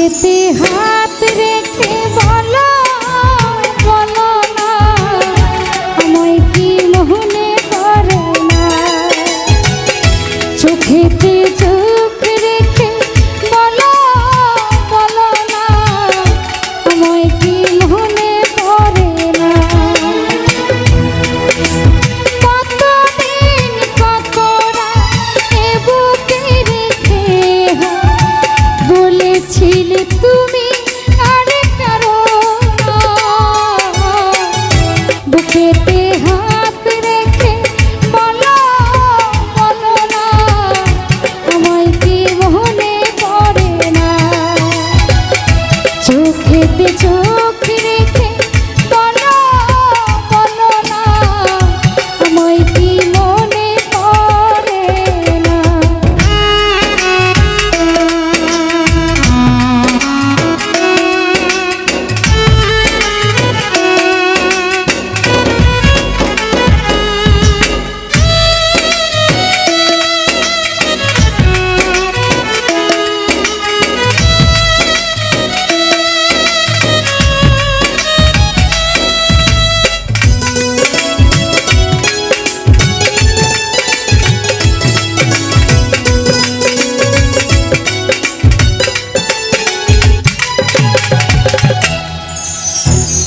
বুকেতে হাত রেখে বলো বলো না আমায় কি মোহনে করে না? চোখেতে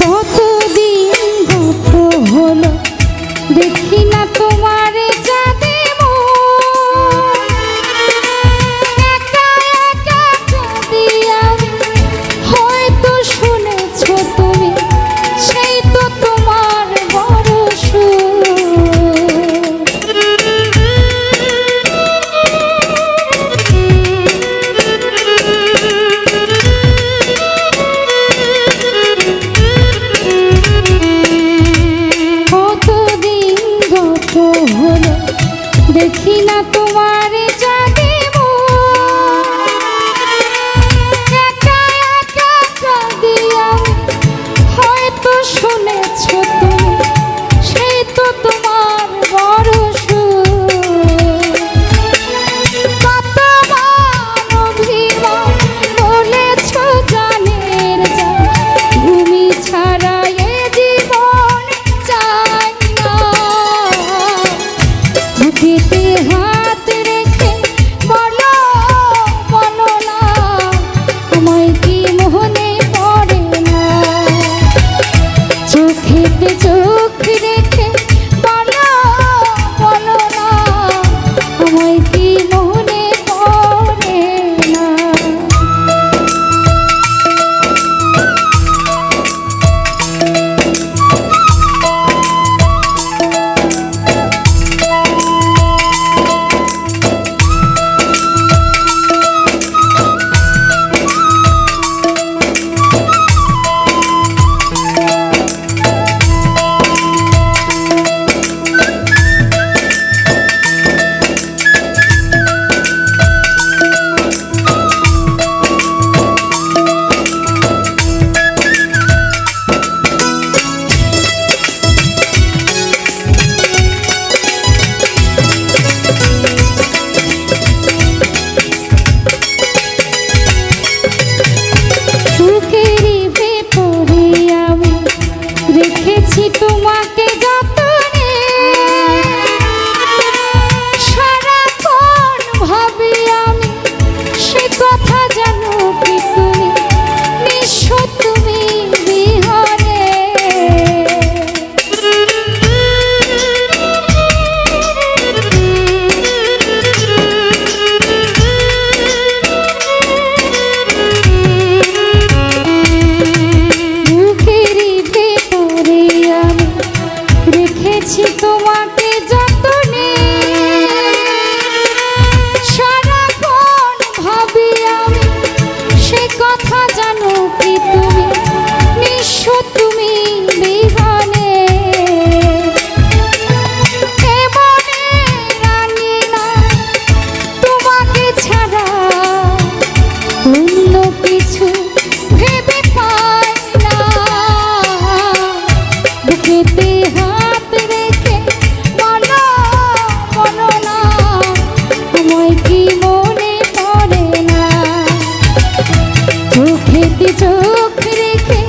কতদিন দুঃখ হলো? দেখি না তোমারে হয় জীবন থেকে চোখেতে চোখ রেখে